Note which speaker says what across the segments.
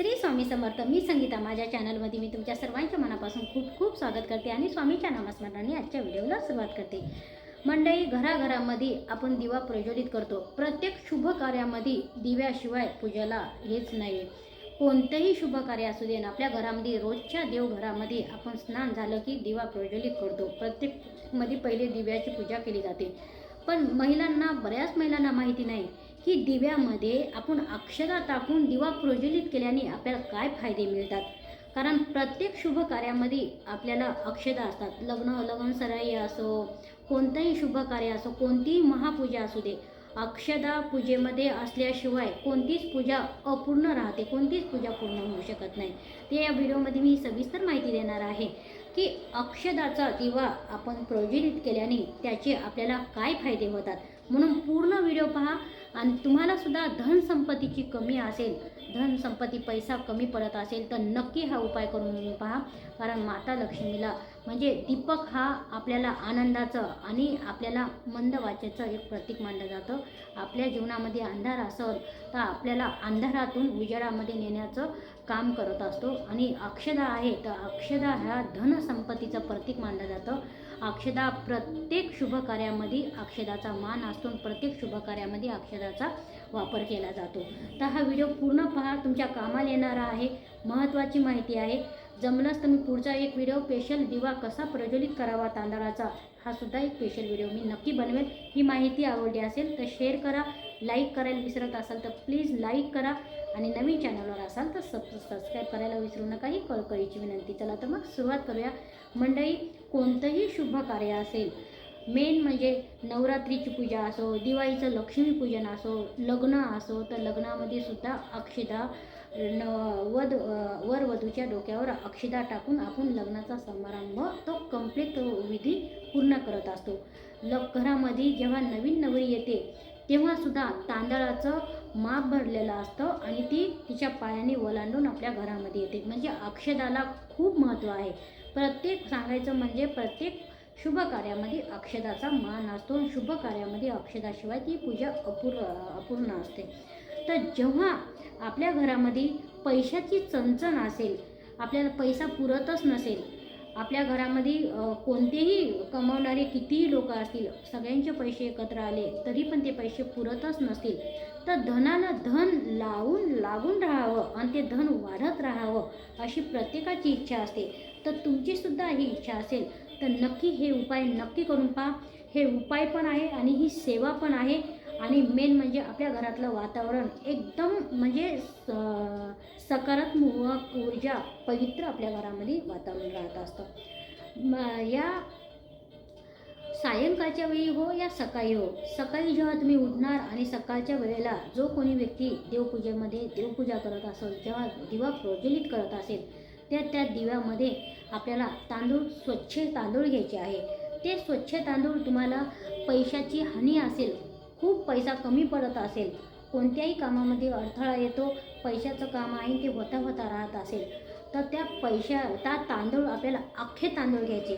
Speaker 1: श्री स्वामी समर्थ मी संगीता. माझ्या चॅनलमध्ये मी तुमच्या सर्वांच्या मनापासून खूप खूप स्वागत करते आणि स्वामीच्या नामस्मरणाने आजच्या व्हिडिओला सुरुवात करते. मंडळी घराघरामध्ये आपण दिवा प्रज्वलित करतो. प्रत्येक शुभ कार्यामध्ये दिव्याशिवाय पूजेला हेच नाही कोणतंही शुभ कार्य असू दे ना आपल्या घरामध्ये रोजच्या देवघरामध्ये आपण स्नान झालं की दिवा प्रज्वलित करतो. प्रत्येकमध्ये पहिले दिव्याची पूजा केली जाते. पण महिलांना बऱ्याच महिलांना माहिती नाही की दिव्यामध्ये आपण अक्षरा टाकून दिवा प्रज्वलित केल्याने आपल्याला काय फायदे मिळतात. कारण प्रत्येक शुभ कार्यामध्ये आपल्याला अक्षता असतात. लग्न लग्न सराई असो कोणतंही शुभ कार्य असो कोणतीही महापूजा असू दे अक्षदा पूजेमध्ये असल्याशिवाय कोणतीच पूजा अपूर्ण राहते कोणतीच पूजा पूर्ण होऊ शकत नाही. ते या व्हिडिओमध्ये मी सविस्तर माहिती देणार आहे. की अक्षदाचा दिवा आपण प्रज्वलित केल्याने त्याचे आपल्याला काय फायदे होतात? म्हणून पूर्ण व्हिडिओ पहा आणि तुम्हालासुद्धा धनसंपत्तीची कमी असेल धनसंपत्ती पैसा कमी पडत असेल तर नक्की हा उपाय करून पहा. कारण माता लक्ष्मीला म्हणजे दीपक हा आपल्याला आनंदाचं आणि आपल्याला मंद वाचेचं एक प्रतीक मानलं जातं. आपल्या जीवनामध्ये अंधार असेल तर आपल्याला अंधारातून उजेडामध्ये नेण्याचं काम करत असतो. आणि अक्षदा आहे तर अक्षदा ह्या धनसंपत्तीचं प्रतीक मानलं जातं. अक्षदा प्रत्येक शुभ कार्यामध्ये अक्षदाचा मान असतो प्रत्येक शुभ कार्यामध्ये अक्षदाचा वापर केला जातो. तर हा व्हिडिओ पूर्ण पहा. तुमच्या कामाला येणारा आहे. महत्त्वाची माहिती आहे. जमलंच तर मी पुढचा एक व्हिडिओ स्पेशल दिवा कसा प्रज्वलित करावा तांदळाचा? हा सुद्धा एक स्पेशल व्हिडिओ मी नक्की बनवेल ही माहिती आवडली असेल तर शेअर करा लाईक करायला विसरत असाल तर प्लीज लाईक करा आणि नवीन चॅनलवर असाल तर सब सबस्क्राईब करायला विसरू नका. ही कळकळीची विनंती. चला तर मग सुरुवात करूया. मंडळी कोणतंही शुभ कार्य असेल मेन म्हणजे नवरात्रीची पूजा असो दिवाळीचं लक्ष्मीपूजन असो लग्न असो तर लग्नामध्ये सुद्धा अक्षता न वध वर वधूच्या डोक्यावर अक्षदा टाकून आपण लग्नाचा समारंभ तो कंप्लीट विधी पूर्ण करत असतो. ल घरामध्ये जेव्हा नवीन नवरी येते तेव्हासुद्धा तांदळाचं माप भरलेलं असतं आणि ती तिच्या पायाने ओलांडून आपल्या घरामध्ये येते. म्हणजे अक्षदाला खूप महत्त्व आहे. प्रत्येक सांगायचं म्हणजे प्रत्येक शुभ कार्यामध्ये अक्षदाचा मान असतो शुभ कार्यामध्ये अक्षदाशिवाय ती पूजा अपूर्ण अपूर्ण असते. तर जेव्हा आपल्या घरामध्ये पैशाची चणचण असेल आपल्याला पैसा पुरतच नसेल आपल्या घरामध्ये कोणतेही कमावणारे कितीही लोक असतील सगळ्यांचे पैसे एकत्र आले तरी पण ते पैसे पुरतच नसतील तर धनाला धन लावून लागून राहावं आणि ते धन वाढत राहावं अशी प्रत्येकाची इच्छा असते. तर तुमचीसुद्धा ही इच्छा असेल तर नक्की हे उपाय नक्की करून पहा. हे उपाय पण आहे आणि ही सेवा पण आहे. आणि मेन म्हणजे आपल्या घरातलं वातावरण एकदम म्हणजे स- सकारात्मक ऊर्जा पवित्र आपल्या घरामध्ये वातावरण राहत असतं. या सायंकाळच्या वेळी हो या सकाळी हो. सकाळी जेव्हा तुम्ही उठणार आणि सकाळच्या वेळेला जो कोणी व्यक्ती देवपूजेमध्ये देवपूजा करत असेल जेव्हा दिवा प्रज्वलित करत असेल त्या त्या दिव्यामध्ये आपल्याला तांदूळ स्वच्छ तांदूळ घ्यायचे आहे. ते स्वच्छ तांदूळ तुम्हाला पैशाची हानी असेल खूप पैसा कमी पडत असेल. कोणत्याही कामामध्ये अडथळा येतो पैशाचं काम आहे ते होता होता राहत असेल. तर त्या पैशा त्या तांदूळ आपल्याला अख्खे तांदूळ घ्यायचे.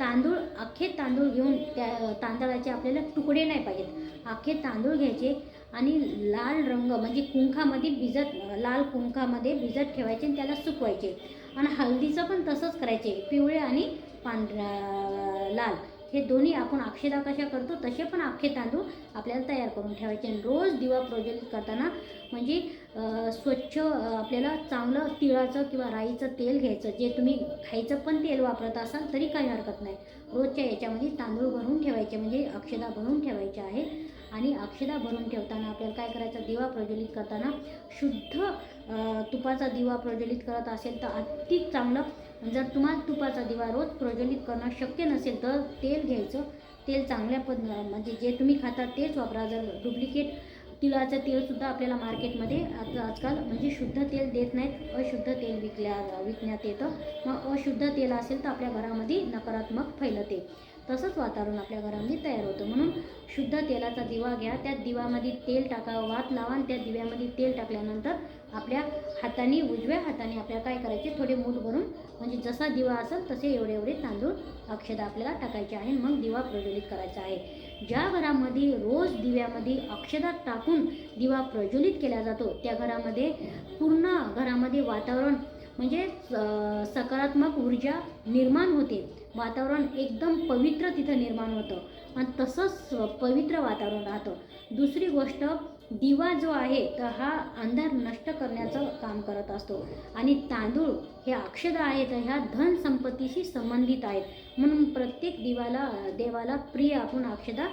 Speaker 1: तांदूळ अख्खे तांदूळ घेऊन त्या तांदळाचे आपल्याला तुकडे नाही पाहिजेत. अख्खे तांदूळ घ्यायचे आणि लाल रंग म्हणजे कुंखामध्ये भिजत लाल कुंखामध्ये भिजत ठेवायचे आणि त्याला सुकवायचे. आणि हळदीचं पण तसंच करायचे पिवळे आणि पांढरा लाल. हे दोन्ही आपण अक्षदा कशा करतो तसे पण अख्खे तांदूळ आपल्याला तयार करून ठेवायचे. आणि रोज दिवा प्रज्वलित करताना म्हणजे स्वच्छ आपल्याला चांगलं तिळाचं किंवा राईचं तेल घ्यायचं. जे तुम्ही खायचं पण तेल वापरत असाल तरी काही हरकत नाही. रोजच्या याच्यामध्ये तांदूळ भरून ठेवायचे म्हणजे अक्षदा भरून ठेवायचे आहे आणि अक्षदा भरून ठेवताना आपल्याला काय करायचं दिवा प्रज्वलित करताना शुद्ध तुपाचा दिवा प्रज्वलित करत असेल तर अति चांगलं जर तुम्हाला तुपाचा दिवा रोज प्रज्वलित करणं शक्य नसेल तर तेल घ्यायचं. तेल चांगल्या पद म्हणजे जे तुम्ही खाता तेच वापरा. जर डुप्लिकेट तिळाचं तेलसुद्धा आपल्याला मार्केटमध्ये आता आजकाल म्हणजे शुद्ध तेल देत नाहीत. अशुद्ध तेल विकल्या विकण्यात येतं. मग अशुद्ध तेल असेल तर आपल्या घरामध्ये नकारात्मक फैलते तसंच वातावरण आपल्या घरामध्ये तयार होतं. म्हणून शुद्ध तेलाचा दिवा घ्या. त्या दिवामध्ये तेल टाका वात लावा आणि त्या दिव्यामध्ये तेल टाकल्यानंतर आपल्या हाताने उजव्या हाताने आपल्याला काय करायचे? थोडे मूठ भरून म्हणजे जसा दिवा असेल तसे एवढे एवढे तांदूळ अक्षदा आपल्याला टाकायचे आहे. मग दिवा प्रज्वलित करायचा आहे. ज्या घरामध्ये रोज दिव्यामध्ये अक्षदा टाकून दिवा प्रज्वलित केला जातो त्या घरामध्ये पूर्ण घरामध्ये वातावरण म्हणजे सकारात्मक ऊर्जा निर्माण होते. वातावरण एकदम पवित्र तिथं निर्माण होतं. आणि तसंच पवित्र वातावरण राहतं. दुसरी गोष्ट दिवा जो आहे तर हा अंधार नष्ट करण्याचं काम करत असतो. आणि तांदूळ हे अक्षदा तर ह्या धन संपत्तीशी संबंधित आहेत. म्हणून प्रत्येक दिवाला देवाला प्रिय आपण अक्षदा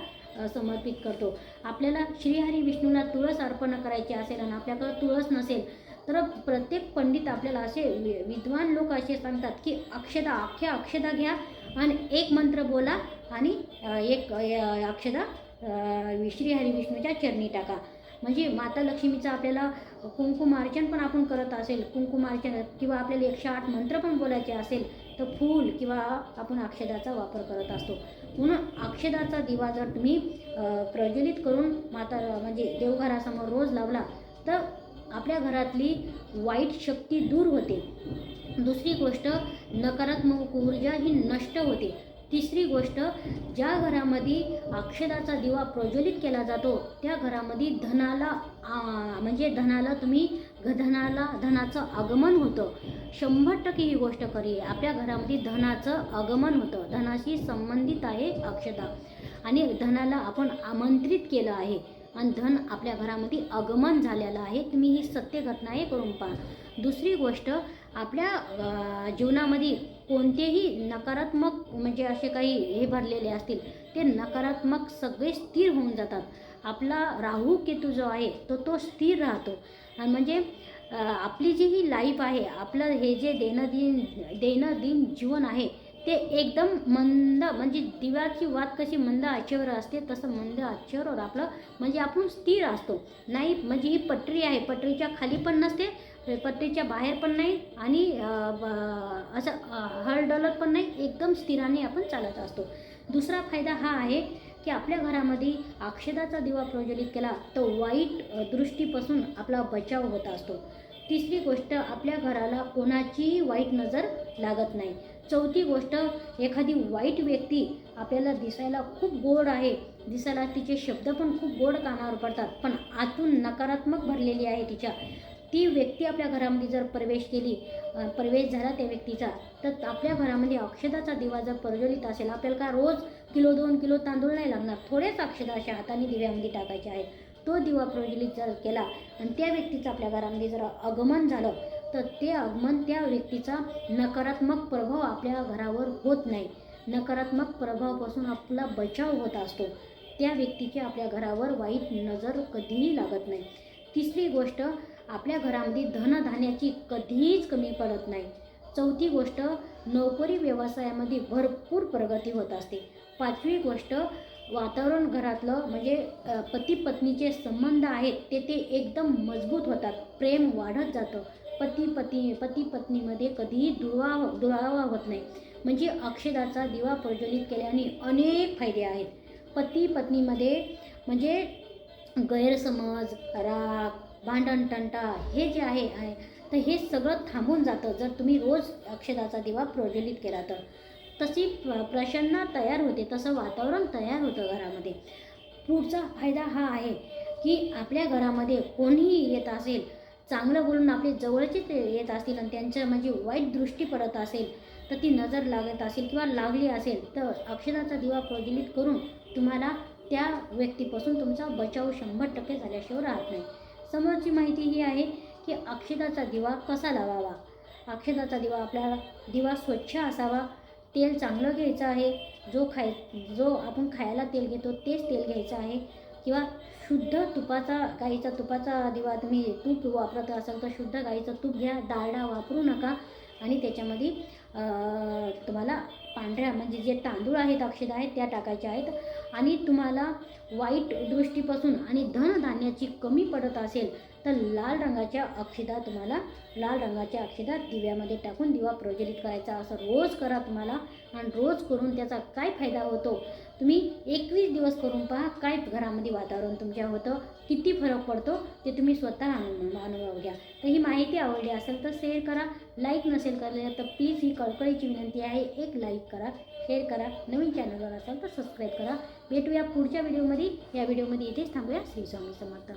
Speaker 1: समर्पित करतो. आपल्याला श्रीहरी विष्णूला तुळस अर्पण करायची असेल आणि आपल्याकडं तुळस नसेल तर प्रत्येक पंडित आपल्याला असे वि- विद्वान लोक असे सांगतात की अक्षदा अख्ख्या अक्षदा घ्या आणि एक मंत्र बोला आणि एक अक्षदा श्री हरिविष्णूच्या चरणी टाका. म्हणजे माता लक्ष्मीचं आपल्याला कुंकुमार्चन पण आपण करत असेल कुंकुमार्चन किंवा आपल्याला एकशे आठ मंत्र पण बोलायचे असेल तर फूल किंवा आपण अक्षदाचा वापर करत असतो. म्हणून अक्षदाचा दिवा जर तुम्ही प्रज्वलित करून माता म्हणजे देवघरासमोर रोज लावला तर आपल्या घरातली वाईट शक्ती दूर होते. दुसरी गोष्ट नकारात्मक ऊर्जा ही नष्ट होते. तिसरी गोष्ट ज्या घरामध्ये अक्षदाचा दिवा प्रज्वलित केला जातो त्या घरामध्ये धनाला आ, म्हणजे धनाला तुम्ही घ- धनाला धनाचं आगमन होतं. शंभर टक्के ही गोष्ट खरी आहे. आपल्या घरामध्ये धनाचं आगमन होतं. धनाशी संबंधित आहे अक्षदा. आणि धनाला आपण आमंत्रित केलं आहे. आणि धन आपल्या घरामध्ये आगमन झालेलं आहे. तुम्ही ही सत्य घटना हे करून पहा. दुसरी गोष्ट आपल्या जीवनामध्ये कोणतेही नकारात्मक म्हणजे असे काही हे भरलेले असतील ते नकारात्मक सगळे स्थिर होऊन जातात. आपला राहू केतू जो आहे तो तो स्थिर राहतो. आणि म्हणजे आपली जी ही लाईफ आहे आपलं हे जे दैनंदिन दैनंदिन जीवन आहे ते एकदम मंद म्हणजे दिव्याची वात कशी मंद आचेवर असते तसं मंद आचेवर आपलं म्हणजे आपण स्थिर असतो. नाही म्हणजे ही पटरी आहे पटरीच्या खाली पण नसते पटरीच्या बाहेर पण नाही आणि असं हळडलत पण नाही एकदम स्थिराने आपण चालत असतो. दुसरा फायदा हा आहे की आपल्या घरामध्ये अक्षदाचा दिवा प्रज्वलित केला तर वाईट दृष्टीपासून आपला बचाव होत असतो. तिसरी गोष्ट आपल्या घराला कोणाचीही वाईट नजर लागत नाही. चौथी गोष्ट एखादी वाईट व्यक्ती आपल्याला दिसायला खूप गोड आहे. दिसायला तिचे शब्द पण खूप गोड कानावर पडतात पण आतून नकारात्मक भरलेली आहे तिच्या. ती व्यक्ती आपल्या घरामध्ये जर प्रवेश केली प्रवेश झाला त्या व्यक्तीचा तर आपल्या घरामध्ये अक्षदाचा दिवा जर प्रज्वलित असेल आपल्याला का रोज किलो दोन किलो तांदूळ नाही लागणार? थोडेच अक्षदा अशा हाताने दिव्यामध्ये टाकायचे आहेत. तो दिवा प्रज्वलित जर केला आणि त्या व्यक्तीचं आपल्या घरामध्ये जर आगमन झालं तर ते आगमन त्या व्यक्तीचा नकारात्मक प्रभाव आपल्या घरावर होत नाही. नकारात्मक प्रभावापासून आपला बचाव होत असतो. त्या व्यक्तीची आपल्या घरावर वाईट नजर कधीही लागत नाही. तिसरी गोष्ट आपल्या घरामध्ये धनधान्याची कधीच कमी पडत नाही. चौथी गोष्ट नोकरी व्यवसायामध्ये भरपूर प्रगती होत असते. पाचवी गोष्ट वातावरण घरातलं म्हणजे पती पत्नीचे संबंध आहेत ते ते एकदम मजबूत होतात. प्रेम वाढत जातं. पती पती पती पत्नीमध्ये कधीही दुरावा दुरावा होत नाही. म्हणजे अक्षदाचा दिवा प्रज्वलित केल्याने अनेक फायदे आहेत. पती पत्नीमध्ये म्हणजे गैरसमज राग भांडण तंटा हे जे आहे आहे तर हे सगळं थांबून जातं जर तुम्ही रोज अक्षदाचा दिवा प्रज्वलित केला तर. तशी प्र प्रसन्न तयार होते तसं वातावरण तयार होतं घरामध्ये. पुढचा फायदा हा आहे की आपल्या घरामध्ये कोणीही येत असेल चांगलं बोलून आपले जवळचे ते येत असतील आणि त्यांच्या म्हणजे वाईट दृष्टी पडत असेल तर ती नजर लागत असेल किंवा लागली असेल तर अक्षराचा दिवा प्रज्वलित करून तुम्हाला त्या व्यक्तीपासून तुमचा बचाव शंभर टक्के झाल्याशिवाय राहत नाही. समोरची माहिती ही आहे की अक्षदाचा दिवा कसा लावावा? अक्षदाचा दिवा आपल्याला दिवा स्वच्छ असावा तेल चांगलं घ्यायचं आहे जो खाय जो आपण खायला तेल घेतो तेच तेल घ्यायचं आहे किंवा शुद्ध तुपाचा गाईचा तुपाचा दिवा तुम्ही तूप वापरत असाल तर शुद्ध गाईचं तूप घ्या. डाळडा वापरू नका. आणि त्याच्यामध्ये तुम्हाला पांढऱ्या म्हणजे जे तांदूळ आहेत अक्षदा आहेत त्या टाकायच्या आहेत. आणि तुम्हाला वाईट दृष्टीपासून आणि धनधान्याची कमी पडत असेल तर लाल रंगाच्या अक्षदा तुम्हाला लाल रंगाच्या अक्षदा दिव्यामध्ये टाकून दिवा प्रज्वलित करायचा. असं रोज करा तुम्हाला आणि रोज करून त्याचा काय फायदा होतो? तुम्ही एकवीस दिवस करून पहा काय घरामध्ये वातावरण तुमच्या होतं किती फरक पडतो ते तुम्ही स्वतः अनु अनुभव घ्या. तर ही माहिती आवडली असेल तर शेअर करा. लाईक नसेल केलं तर प्लीज ही कळकळीची विनंती आहे एक लाईक करा शेअर करा. नवीन चॅनलवर असाल तर सबस्क्राईब करा. भेटूया पुढच्या व्हिडिओमध्ये या व्हिडिओमध्ये इथेच थांबूया. श्री स्वामी समर्थ.